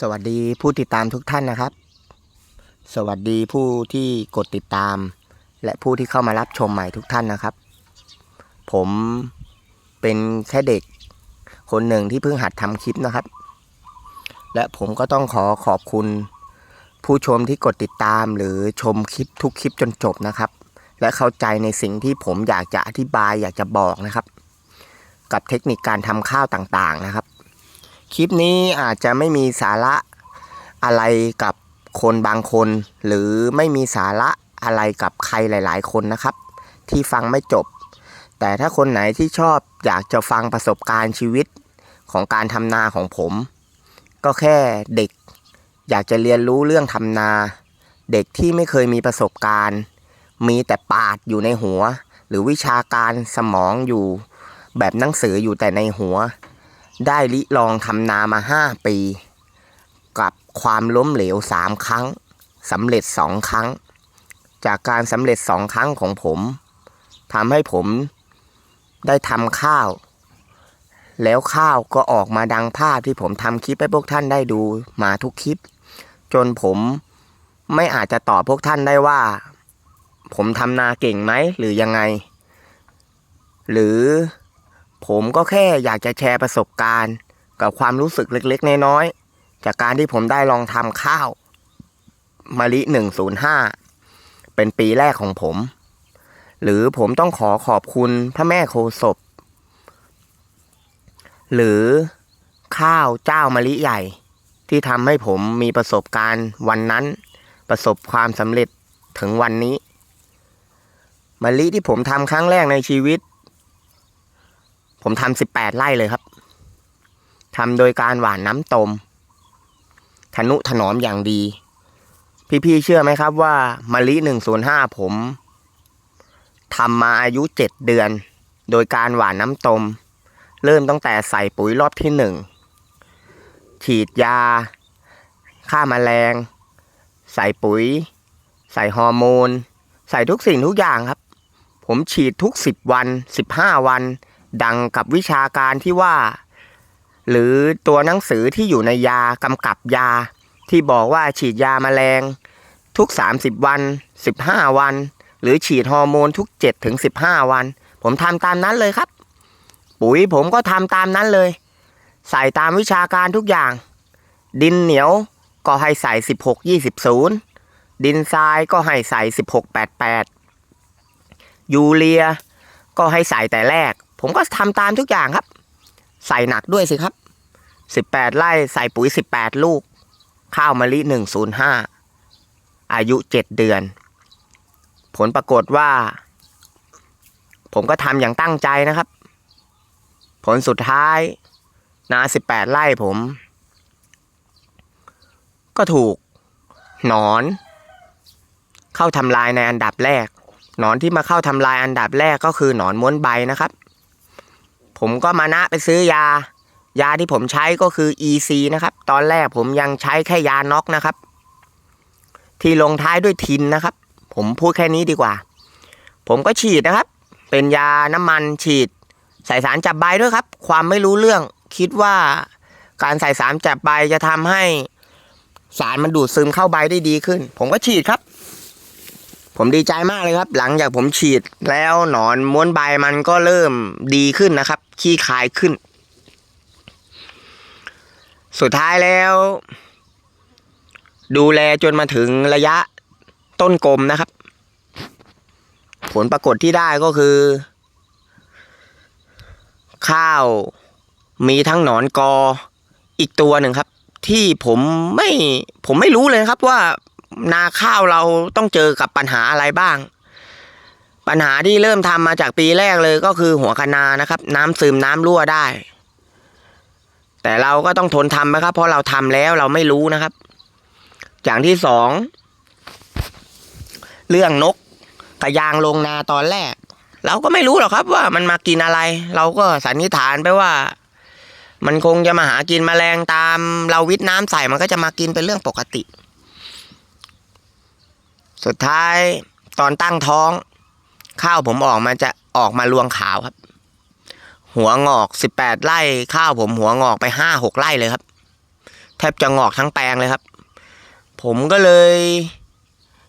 สวัสดีผู้ติดตามทุกท่านนะครับ สวัสดีผู้ที่กดติดตาม และผู้ที่เข้ามารับชมใหม่ทุกท่านนะครับ ผมเป็นแค่เด็ก คนหนึ่งที่เพิ่งหัดทำคลิปนะครับ และผมก็ต้องขอขอบคุณ ผู้ชมที่กดติดตามหรือชมคลิปทุกคลิปจนจบนะครับ และเข้าใจในสิ่งที่ผมอยากจะอธิบายอยากจะบอกนะครับ กับเทคนิคการทำข้าวต่างๆนะครับ คลิปนี้อาจจะไม่มีสาระอะไรกับคนบางคน หรือไม่มีสาระอะไรกับใครหลาย ๆ คนนะครับ ที่ฟังไม่จบ แต่ถ้าคนไหนที่ชอบอยากจะฟังประสบการณ์ชีวิตของการทำนาของผม ก็แค่เด็ก อยากจะเรียนรู้เรื่องทำนา เด็กที่ไม่เคยมีประสบการณ์ มีแต่ปาดอยู่ในหัว หรือวิชาการสมองอยู่แบบหนังสืออยู่แต่ในหัว ได้ลิลองทำนามาห้าปี กับความล้มเหลวสามครั้งสำเร็จสองครั้ง จากการสำเร็จสองครั้งของผมทำให้ผมได้ทำข้าว แล้วข้าวก็ออกมาดังภาพที่ผมทำคลิปให้พวกท่านได้ดูมาทุกคลิป จนผมไม่อาจจะตอบพวกท่านได้ว่า ผมทำนาเก่งไหมหรือยังไง หรือ ผมก็แค่อยากจะแชร์ประสบการณ์ กับความรู้สึกเล็กๆ น้อยๆ จากการที่ผมได้ลองทำข้าวมะลิ105 เป็นปีแรกของผม หรือผมต้องขอขอบคุณพระแม่โคศพ หรือข้าวเจ้ามะลิใหญ่ ที่ทำให้ผมมีประสบการณ์วันนั้น ประสบความสำเร็จถึงวันนี้มะลิที่ผมทำครั้งแรกในชีวิต ผมทำสิบแปดไร่เลยครับทำโดยการหว่านน้ำตมทนุถนอมอย่างดี พี่ๆเชื่อไหมครับว่ามะลิหนึ่งศูนย์ห้าผมทำมาอายุเจ็ดเดือน โดยการหว่านน้ำตม เริ่มตั้งแต่ใส่ปุ๋ยรอบที่หนึ่งฉีดยา ฆ่ามาแมลง ใส่ปุ๋ย ใส่ฮอร์โมน ใส่ทุกสิ่งทุกอย่างครับ ผมฉีดทุกสิบวันสิบห้าวัน ดังกับวิชาการที่ว่า หรือตัวหนังสือที่อยู่ในยากำกับยา ที่บอกว่าฉีดยามาแมลง ทุก 30 วัน 15 วัน หรือฉีดฮอร์โมนทุก7ถึง15วัน ผมทำตามนั้นเลยครับ ปุ๋ยผมก็ทำตามนั้นเลย ใส่ตามวิชาการทุกอย่าง ดินเหนียวก็ให้ใส่ 16 20 0 ดินทรายก็ให้ใส่ 16 88 ยูเรียก็ให้ใส่แต่แรก ผมก็ทำตามทุกอย่างครับ ใส่หนักด้วยสิครับ18ไร่ใส่ปุ๋ย18ลูก ข้าวมะลิ105อายุ7เดือน ผลปรากฏว่า ผมก็ทำอย่างตั้งใจนะครับ ผลสุดท้ายนา18ไร่ผม ก็ถูกหนอน เข้าทำลายในอันดับแรก หนอนที่มาเข้าทำลายอันดับแรกก็คือหนอนม้วนใบนะครับ ผมก็มานะไปซื้อยา ยาที่ผมใช้ก็คือ EC นะครับ ตอนแรกผมยังใช้แค่ยาน็อกนะครับ ที่ลงท้ายด้วยทินนะครับ ผมพูดแค่นี้ดีกว่า ผมก็ฉีดนะครับ เป็นยาน้ำมันฉีด ใส่สารจับใบด้วยครับ ความไม่รู้เรื่องคิดว่าการใส่สารจับใบจะทำให้สารมันดูดซึมเข้าใบได้ดีขึ้น ผมก็ฉีดครับ ผมดีใจมากเลยครับ หลังจากผมฉีดแล้วหนอนม้วนใบมันก็เริ่มดีขึ้นนะครับ ขี้คายขึ้น สุดท้ายแล้ว ดูแลจนมาถึงระยะต้นกลมนะครับ ผลปรากฏที่ได้ก็คือ ข้าวมีทั้งหนอนกออีกตัวหนึ่งครับ ที่ผมไม่ผมไม่รู้เลยครับว่านาข้าวเราต้องเจอกับปัญหาอะไรบ้าง ปัญหาที่เริ่มทำมาจากปีแรกเลยก็คือหัวคะนานะครับ น้ำซึมน้ำรั่วได้ แต่เราก็ต้องทนทำนะครับ เพราะเราทำแล้วเราไม่รู้นะครับ อย่างที่สองเรื่องนกกระยางลงนาตอนแรก เราก็ไม่รู้หรอกครับ ว่ามันมากินอะไร เราก็สันนิษฐานไปว่า มันคงจะมาหากินแมลงตาม เราวิทน้ำใส่มันก็จะมากินเป็นเรื่องปกติ สุดท้ายตอนตั้งท้อง ข้าวผมออกมาจะออกมาลวงขาวครับ หัวงอกสิบแปดไร่ข้าวผมหัวงอกไปห้าหกไร่เลยครับ แทบจะงอกทั้งแปลงเลยครับ ผมก็เลย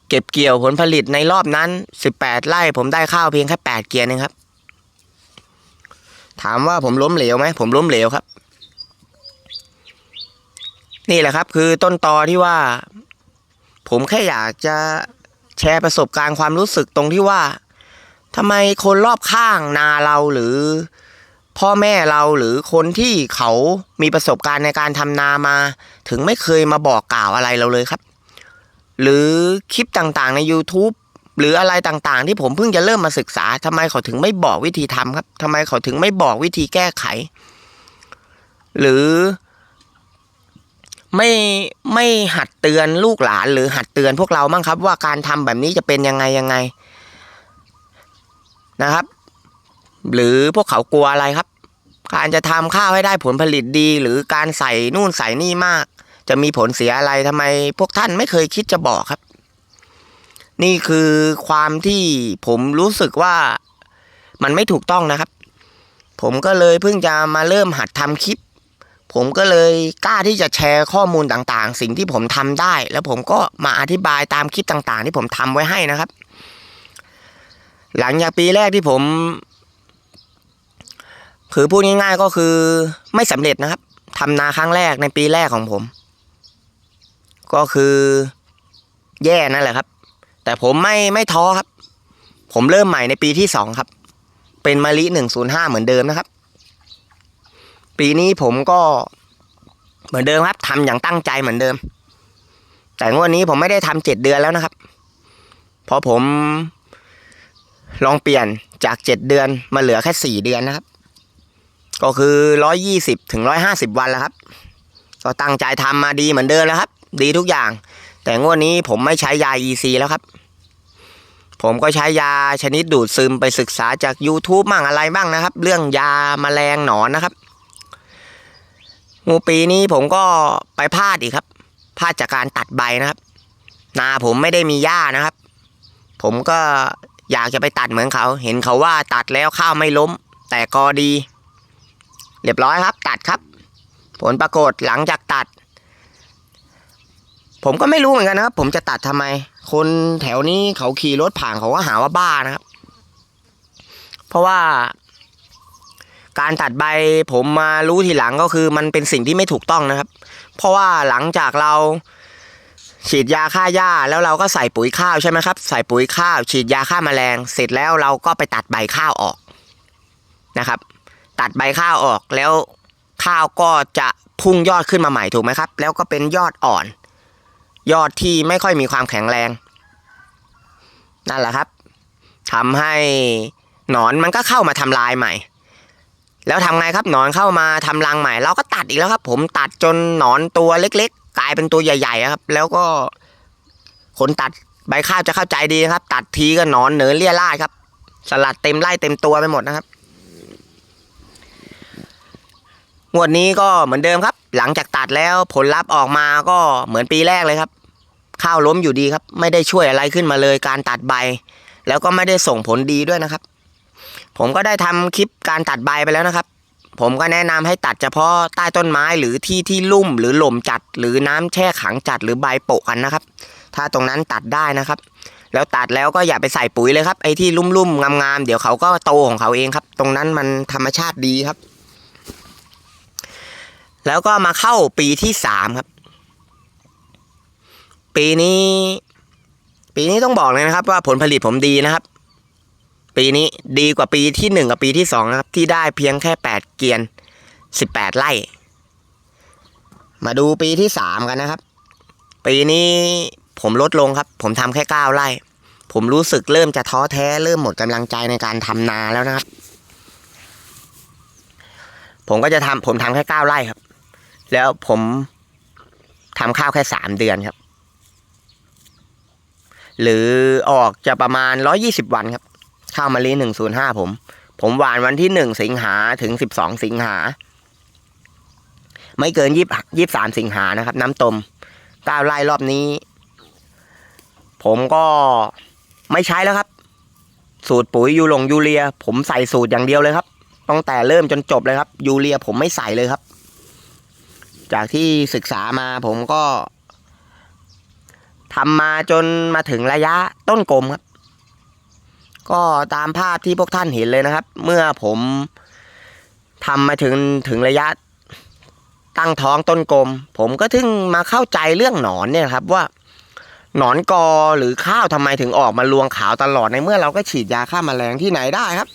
เก็บเกี่ยวผลผลิตในรอบนั้น18ไร่ ผมได้ข้าวเพียงแค่8เกียร์เองครับ ถามว่าผมล้มเหลวไหมผมล้มเหลวครับ นี่แหละครับ คือต้นตอที่ว่า ผมแค่อยากจะแชร์ประสบการณ์ความรู้สึกตรงที่ว่า ทำไมคนรอบข้างนาเราหรือ พ่อแม่เราหรือคนที่เขามีประสบการณ์ในการทำนามา ถึงไม่เคยมาบอกกล่าวอะไรเราเลยครับ หรือคลิปต่างๆใน YouTube หรืออะไรต่างๆ ที่ผมเพิ่งจะเริ่มมาศึกษาทำไมเขาถึงไม่บอกวิธีทำครับทำไมเขาถึงไม่บอกวิธีแก้ไข หรือไม่ไม่หัดเตือนลูกหลานหรือหัดเตือนพวกเราบ้างครับ ว่าการทำแบบนี้จะเป็นยังไงยังไง นะครับ หรือพวกเขากลัวอะไรครับ การจะทำข้าวให้ได้ผลผลิตดี หรือการใส่นู่นใส่นี่มาก จะมีผลเสียอะไรทำไม พวกท่านไม่เคยคิดจะบอกครับ นี่คือความที่ผมรู้สึกว่ามันไม่ถูกต้องนะครับ ผมก็เลยเพิ่งจะมาเริ่มหัดทำคลิป ผมก็เลยกล้าที่จะแชร์ข้อมูลต่างๆ สิ่งที่ผมทำได้ แล้วผมก็มาอธิบายตามคลิปต่างๆ ที่ผมทำไว้ให้นะครับ หลังจากปีแรกที่ผมคือพูดง่ายๆก็คือไม่สำเร็จนะครับทำนาครั้งแรกในปีแรกของผม ก็คือแย่นั่นแหละครับ แต่ผมไม่ไม่ท้อครับ ผมเริ่มใหม่ในปีที่สองครับ เป็นมะลิหนึ่งศูนย์ห้าเหมือนเดิมนะครับ ปีนี้ผมก็เหมือนเดิมครับทำอย่างตั้งใจเหมือนเดิม แต่งวดนี้ผมไม่ได้ทำเจ็ดเดือนแล้วนะครับ เพราะผม ลองเปลี่ยนจากเจ็ดเดือนมาเหลือแค่สี่เดือนนะครับ ก็คือร้อยยี่สิบถึงร้อยห้าสิบวันแล้วครับ ก็ตั้งใจทำมาดีเหมือนเดิมแล้วครับ ดีทุกอย่าง แต่งวดนี้ผมไม่ใช้ยา EC แล้วครับ ผมก็ใช้ยาชนิดดูดซึมไปศึกษาจาก YouTube บ้างอะไรบ้างนะครับ เรื่องยาแมลงหนอนนะครับงูปีนี้ผมก็ไปพลาดอีกครับพลาดจากการตัดใบนะครับ นาผมไม่ได้มีหญ้านะครับ ผมก็ อยากจะไปตัดเหมือนเขา เห็นเขาว่าตัดแล้วข้าวไม่ล้ม แต่กอดี เรียบร้อยครับ ตัดครับ ผลปรากฏหลังจากตัด ผมก็ไม่รู้เหมือนกันนะครับ ผมจะตัดทำไม คนแถวนี้เขาขี่รถผ่านเขาก็หาว่าบ้านะครับ เพราะว่า การตัดใบผมมารู้ทีหลังก็คือมันเป็นสิ่งที่ไม่ถูกต้องนะครับ เพราะว่าหลังจากเรา ฉีดยาฆ่าหญ้าแล้วเราก็ใส่ปุ๋ยข้าวใช่ไหมครับ ใส่ปุ๋ยข้าว ฉีดยาฆ่าแมลง เสร็จแล้วเราก็ไปตัดใบข้าวออกนะครับ ตัดใบข้าวออกแล้วข้าวก็จะพุ่งยอดขึ้นมาใหม่ถูกไหมครับ แล้วก็เป็นยอดอ่อน ยอดที่ไม่ค่อยมีความแข็งแรง นั่นแหละครับทำให้หนอนมันก็เข้ามาทำลายใหม่ แล้วทำไงครับหนอนเข้ามาทำรังใหม่ เราก็ตัดอีกแล้วครับ ผมตัดจนหนอนตัวเล็ก กลายเป็นตัวใหญ่ๆครับ แล้วก็คนตัดใบข้าวจะเข้าใจดีนะครับ ตัดทีก็หนอนเหนือเลี่ยราครับ สลัดเต็มไร่เต็มตัวไปหมดนะครับงวดนี้ก็เหมือนเดิมครับ หลังจากตัดแล้วผลลัพธ์ออกมาก็เหมือนปีแรกเลยครับ ข้าวล้มอยู่ดีครับ ไม่ได้ช่วยอะไรขึ้นมาเลยการตัดใบ แล้วก็ไม่ได้ส่งผลดีด้วยนะครับ ผมก็ได้ทำคลิปการตัดใบไปแล้วนะครับ ผมก็แนะนำให้ตัดเฉพาะใต้ต้นไม้หรือที่ที่ลุ่มหรือหล่มจัด หรือน้ำแช่ขังจัดหรือใบโปะกันนะครับ ถ้าตรงนั้นตัดได้นะครับ แล้วตัดแล้วก็อย่าไปใส่ปุ๋ยเลยครับไอ้ที่ลุ่มๆงามๆเดี๋ยวเขาก็โตของเขาเองครับ ตรงนั้นมันธรรมชาติดีครับ แล้วก็มาเข้าปีที่สามครับ ปีนี้ ปีนี้ต้องบอกเลยนะครับ ว่าผลผลิตผมดีนะครับ ปีนี้ดีกว่าปีที่หนึ่งกับปีที่สองนะครับ ที่ได้เพียงแค่แปดเกียนสิบแปดไร่ มาดูปีที่สามกันนะครับ ปีนี้ผมลดลงครับ ผมทำแค่เก้าไร่ ผมรู้สึกเริ่มจะท้อแท้เริ่มหมดกำลังใจในการทำนาแล้วนะครับ ผมก็จะทำผมทำแค่เก้าไร่ครับ แล้วผมทำข้าวแค่สามเดือนครับ หรือออกจะประมาณร้อยี่สิบวันครับ ข้าวมะลิหนึ่งศูนย์ห้าผม ผมหวานวันที่หนึ่งสิงหาถึงสิบสองสิงหา ไม่เกินยี่ยี่สามสิงหานะครับ น้ำตมก้าไร่รอบนี้ ผมก็ไม่ใช้แล้วครับ สูตรปุ๋ยยูลงยูเรีย ผมใส่สูตรอย่างเดียวเลยครับตั้งแต่เริ่มจนจบเลยครับ ยูเรียผมไม่ใส่เลยครับจจากที่ศึกษามาผมก็ทำมาจนมาถึงระยะต้นกลมครับ ก็ตามภาพที่พวกท่านเห็นเลยนะครับ เมื่อผมทำมาถึงถึงระยะตั้งท้องต้นกลม ผมก็ถึงมาเข้าใจเรื่องหนอนเนี่ยครับว่าหนอนกอหรือข้าวทำไมถึงออกมาลวงขาวตลอดในเมื่อเราก็ฉีดยาฆ่าแมลงที่ไหนได้ครับ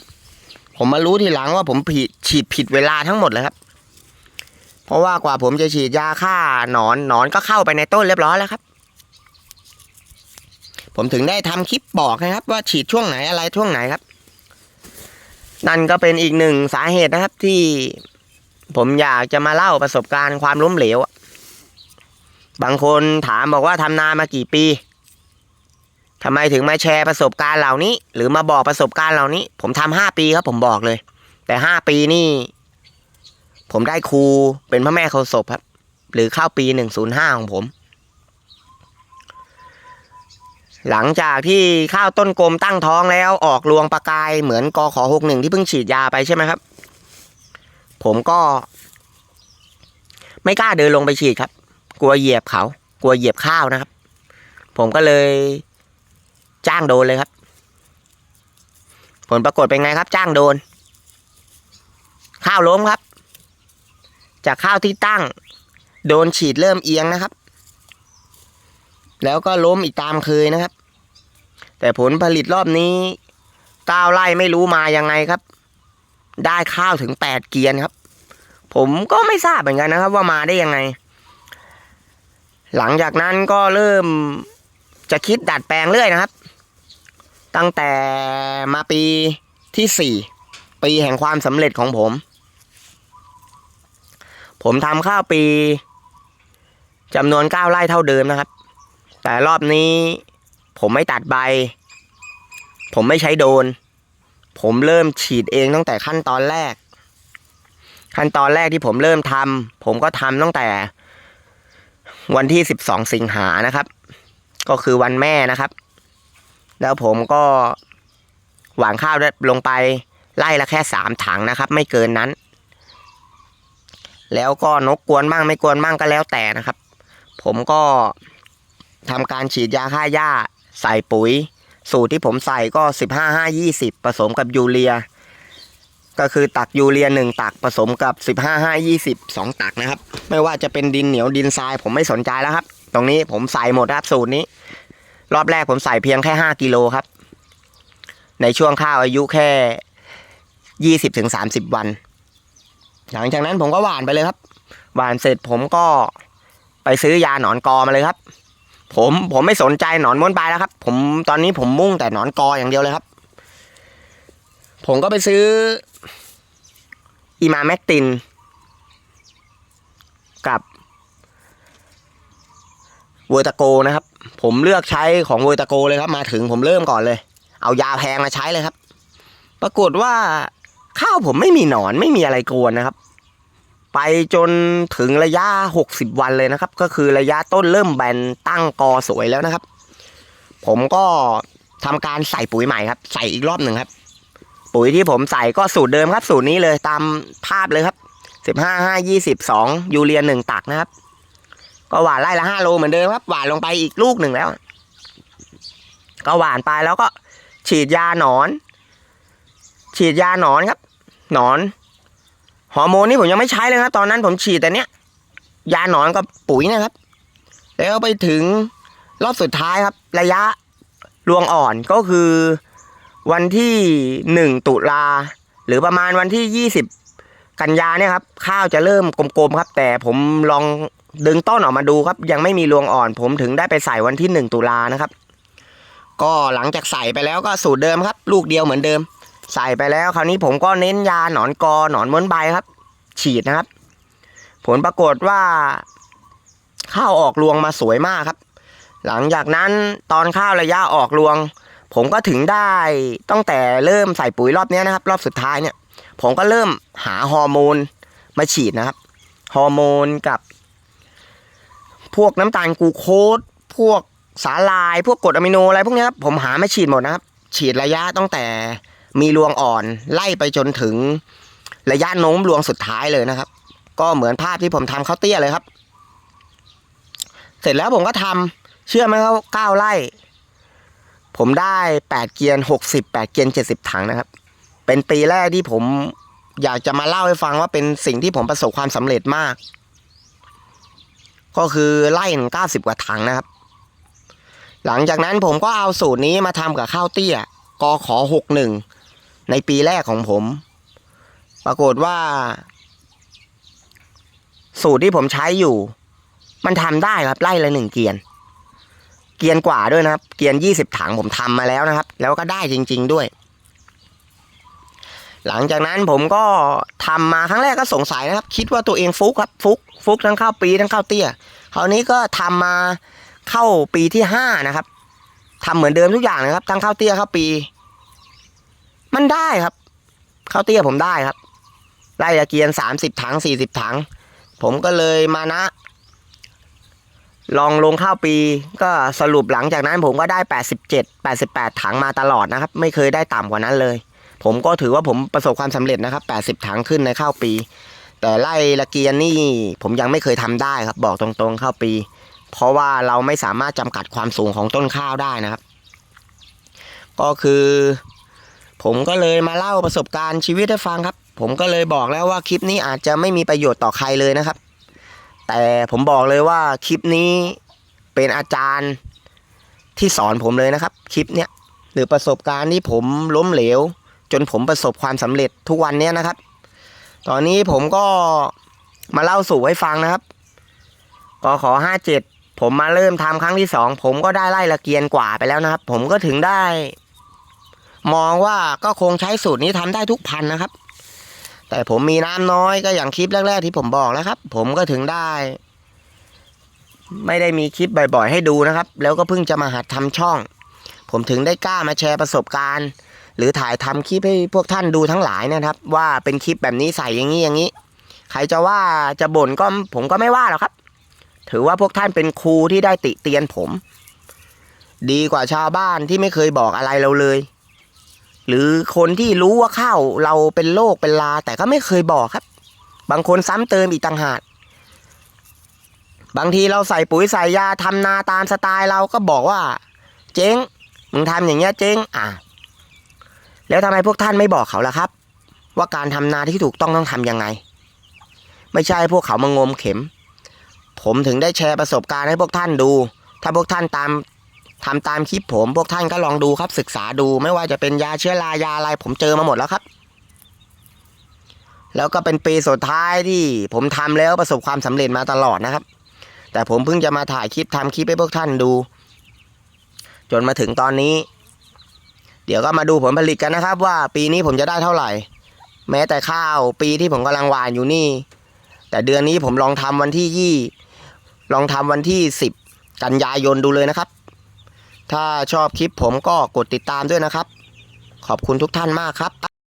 ผมมารู้ทีหลังว่าผมผิดฉีดผิดเวลาทั้งหมดเลยครับ เพราะว่ากว่าผมจะฉีดยาฆ่าหนอนหนอนก็เข้าไปในต้นเรียบร้อยแล้วครับ ผมถึงได้ทำคลิปบอกนะครับ ว่าฉีดช่วงไหนอะไรช่วงไหนครับ นั่นก็เป็นอีกหนึ่งสาเหตุนะครับที่ผมอยากจะมาเล่าประสบการณ์ความล้มเหลว บางคนถามบอกว่าทำนามากี่ปีทำไมถึงมาแชร์ประสบการณ์เหล่านี้ หรือมาบอกประสบการณ์เหล่านี้ ผมทำห้าปีครับผมบอกเลย แต่ห้าปีนี่ ผมได้ครูเป็นพระแม่โคศพครับ หรือเข้าปีหนึ่งศูนย์ห้าของผม หลังจากที่ข้าวต้นกลมตั้งท้องแล้วออกรวงประกายเหมือนกอขอหกหนึ่งที่เพิ่งฉีดยาไปใช่ไหมครับ ผมก็ ไม่กล้าเดินลงไปฉีดครับ กลัวเหยียบเขา กลัวเหยียบข้าวนะครับ ผมก็เลยจ้างโดนเลยครับ ผลปรากฏเป็นไงครับ จ้างโดน ข้าวล้มครับ จากข้าวที่ตั้ง โดนฉีดเริ่มเอียงนะครับ แล้วก็ล้มอีกตามเคยนะครับ แต่ผลผลิตรอบนี้ก้าวไร่ไม่รู้มายังไงครับ ได้ข้าวถึงแปดเกียนครับ ผมก็ไม่ทราบเหมือนกันนะครับ ว่ามาได้ยังไง หลังจากนั้นก็เริ่มจะคิดดัดแปลงเรื่อยนะครับ ตั้งแต่มาปีที่สี่ปีแห่งความสำเร็จของผม ผมทำข้าวปีจำนวนเก้าไร่เท่าเดิมนะครับ แต่รอบนี้ ผมไม่ตัดใบ ผมไม่ใช้โดน ผมเริ่มฉีดเองตั้งแต่ขั้นตอนแรก ขั้นตอนแรกที่ผมเริ่มทำผมก็ทำตั้งแต่ วันที่สิบสองสิงหานะครับ ก็คือวันแม่นะครับ แล้วผมก็หวานข้าวลงไปไล่ละแค่สามถังนะครับ ไม่เกินนั้น แล้วก็นกกวนบ้างไม่กวนบ้างก็แล้วแต่นะครับ ผมก็ ทำการฉีดยาฆ่าหญ้า ใส่ปุ๋ย สูตรที่ผมใส่ก็สิบห้าห้ายี่สิบผสมกับยูเรีย ก็คือตักยูเรียหนึ่งตักผสมกับสิบห้าห้ายี่สิบสองตักนะครับ ไม่ว่าจะเป็นดินเหนียวดินทรายผมไม่สนใจแล้วครับ ตรงนี้ผมใส่หมดครับสูตรนี้ รอบแรกผมใส่เพียงแค่ห้ากิโลครับ ในช่วงข้าวอายุแค่ยี่สิบถึงสามสิบวัน หลังจากนั้นผมก็หว่านไปเลยครับ หว่านเสร็จผมก็ไปซื้อยาหนอนกอมาเลยครับ ผมผมไม่สนใจหนอนม้วนปลายแล้วครับ ผมตอนนี้ผมมุ่งแต่หนอนกออย่างเดียวเลยครับ ผมก็ไปซื้ออีมาแมกติน กับเวอร์ตาโกนะครับ ผมเลือกใช้ของเวอร์ตาโกเลยครับ มาถึงผมเริ่มก่อนเลย เอายาแพงมาใช้เลยครับ ปรากฏว่าข้าวผมไม่มีหนอนไม่มีอะไรกวนนะครับ ไปจนถึงระยะหกสิบวันเลยนะครับ ก็คือระยะต้นเริ่มแบนตั้งกอสวยแล้วนะครับ ผมก็ทำการใส่ปุ๋ยใหม่ครับ ใส่อีกรอบหนึ่งครับ ปุ๋ยที่ผมใส่ก็สูตรเดิมครับ สูตรนี้เลยตามภาพเลยครับสิบห้าห้ายี่สิบสองยูเรียหนึ่งตักนะครับ ก็หวานไร่ละห้าโลเหมือนเดิมครับ หวานลงไปอีกลูกหนึ่งแล้ว ก็หวานไปแล้วก็ฉีดยาหนอน ฉีดยาหนอนครับ หนอน ฮอร์โมนนี่ผมยังไม่ใช้เลยครับตอนนั้นผมฉีดแต่เนี้ยยาหนอนกับปุ๋ยนะครับ แล้วไปถึงรอบสุดท้ายครับ ระยะรวงอ่อนก็คือวันที่หนึ่งตุลาหรือประมาณวันที่ยี่สิบกันยาเนี่ยครับ ข้าวจะเริ่มกลมๆครับ แต่ผมลองดึงต้นออกมาดูครับ ยังไม่มีรวงอ่อน ผมถึงได้ไปใส่วันที่หนึ่งตุลานะครับ ก็หลังจากใส่ไปแล้วก็สูตรเดิมครับ ลูกเดียวเหมือนเดิม ใส่ไปแล้วคราวนี้ผมก็เน้นยาหนอนกอหนอนม้วนใบครับ ฉีดนะครับ ผลปรากฏว่าข้าวออกรวงมาสวยมากครับ หลังจากนั้นตอนข้าวระยะออกรวง ผมก็ถึงได้ตั้งแต่เริ่มใส่ปุ๋ยรอบนี้นะครับ รอบสุดท้ายเนี่ย ผมก็เริ่มหาฮอร์โมนมาฉีดนะครับฮอร์โมนกับ พวกน้ำตาลกูโคสพวกสาลาย พวกกรดอะมิโนอะไรพวกนี้ครับผมหามาฉีดหมดนะครับ ฉีดระยะตั้งแต่ มีรวงอ่อนไล่ไปจนถึงระยะโน้มรวงสุดท้ายเลยนะครับ ก็เหมือนภาพที่ผมทำข้าวเตี้ยเลยครับ เสร็จแล้วผมก็ทำเชื่อไหมครับเก้าไร่ผมได้แปดเกียนหกสิบแปดเกียนเจ็ดสิบถังนะครับ เป็นปีแรกที่ผมอยากจะมาเล่าให้ฟังว่าเป็นสิ่งที่ผมประสบความสำเร็จมาก ก็คือไล่หนึ่งเก้าสิบกว่าถังนะครับ หลังจากนั้นผมก็เอาสูตรนี้มาทำกับข้าวเตี้ยกอขอหกหนึ่ง ในปีแรกของผม ปรากฏว่า สูตรที่ผมใช้อยู่ มันทำได้ครับไล่ละหนึ่งเกียน เกียนกว่าด้วยนะครับ เกียนยี่สิบถังผมทำมาแล้วนะครับ แล้วก็ได้จริง ๆด้วย หลังจากนั้นผมก็ทำมาครั้งแรกก็สงสัยนะครับ คิดว่าตัวเองฟุกครับ ฟุก ฟุกทั้งข้าวปีทั้งข้าวเตี้ยคราวนี้ก็ทำมาเข้าปีที่ห้านะครับทำเหมือนเดิมทุกอย่างนะครับ ทั้งข้าวเตี้ยข้าวปี มันได้ครับข้าวเตี้ยผมได้ครับไล่ตะเกียนสามสิบถังสี่สิบถัง ผมก็เลยมานะ ลองลงข้าวปี ก็สรุปหลังจากนั้นผมก็ได้แปดสิบเจ็ดแปดสิบแปดถังมาตลอดนะครับ ไม่เคยได้ต่ำกว่านั้นเลย ผมก็ถือว่าผมประสบความสำเร็จนะครับแปดสิบถังขึ้นในข้าวปี แต่ไล่ละเกียนนี่ผมยังไม่เคยทำได้ครับ บอกตรงๆข้าวปี เพราะว่าเราไม่สามารถจำกัดความสูงของต้นข้าวได้นะครับ ก็คือ ผมก็เลยมาเล่าประสบการณ์ชีวิตให้ฟังครับ ผมก็เลยบอกแล้วว่าคลิปนี้อาจจะไม่มีประโยชน์ต่อใครเลยนะครับ แต่ผมบอกเลยว่าคลิปนี้เป็นอาจารย์ที่สอนผมเลยนะครับ คลิปเนี้ยหรือประสบการณ์ที่ผมล้มเหลว จนผมประสบความสำเร็จทุกวันเนี้ยนะครับ ตอนนี้ผมก็มาเล่าสู่ให้ฟังนะครับก็ขอห้าเจ็ดผมมาเริ่มทำครั้งที่สองผมก็ได้ไล่ละเกียนกว่าไปแล้วนะครับ ผมก็ถึงได้ มองว่าก็คงใช้สูตรนี้ทำได้ทุกพันนะครับ แต่ผมมีน้ำน้อยก็อย่างคลิปแรก ๆ ที่ผมบอกแล้วครับ ผมก็ถึงได้ ไม่ได้มีคลิปบ่อย ๆ ให้ดูนะครับ แล้วก็เพิ่งจะมาหัดทำช่อง ผมถึงได้กล้ามาแชร์ประสบการณ์ หรือถ่ายทำคลิปให้พวกท่านดูทั้งหลายนะครับ ว่าเป็นคลิปแบบนี้ใส่อย่างนี้อย่างนี้ ใครจะว่าจะบ่นก็ผมก็ไม่ว่าหรอกครับ ถือว่าพวกท่านเป็นครูที่ได้ติเตียนผม ดีกว่าชาวบ้านที่ไม่เคยบอกอะไรเราเลย หรือคนที่รู้ว่าข้าวเราเป็นโรคเป็นลา แต่ก็ไม่เคยบอกครับ บางคนซ้ำเติมอีกต่างหากบางทีเราใส่ปุ๋ยใส่ยาทำนาตามสไตล์เราก็บอกว่า เจ๊งมึงทำอย่างเงี้ยเจ๊งอะ แล้วทำไมพวกท่านไม่บอกเขาล่ะครับ ว่าการทำนาที่ถูกต้องต้องทำยังไง ไม่ใช่พวกเขามางมเข็ม ผมถึงได้แชร์ประสบการณ์ให้พวกท่านดู ถ้าพวกท่านตาม ทำตามคลิปผมพวกท่านก็ลองดูครับศึกษาดูไม่ว่าจะเป็นยาเชื้อรายาอะไรผมเจอมาหมดแล้วครับ แล้วก็เป็นปีสุดท้ายที่ผมทำแล้วประสบความสำเร็จมาตลอดนะครับ แต่ผมเพิ่งจะมาถ่ายคลิปทำคลิปให้พวกท่านดู จนมาถึงตอนนี้ เดี๋ยวก็มาดูผลผลิตกันนะครับ ว่าปีนี้ผมจะได้เท่าไหร่ แม้แต่ข้าวปีที่ผมกำลังหวานอยู่นี่ แต่เดือนนี้ผมลองทำวันที่ยี่ลองทำวันที่สิบกันยายนดูเลยนะครับ ถ้าชอบคลิปผมก็กดติดตามด้วยนะครับ ขอบคุณทุกท่านมากครับ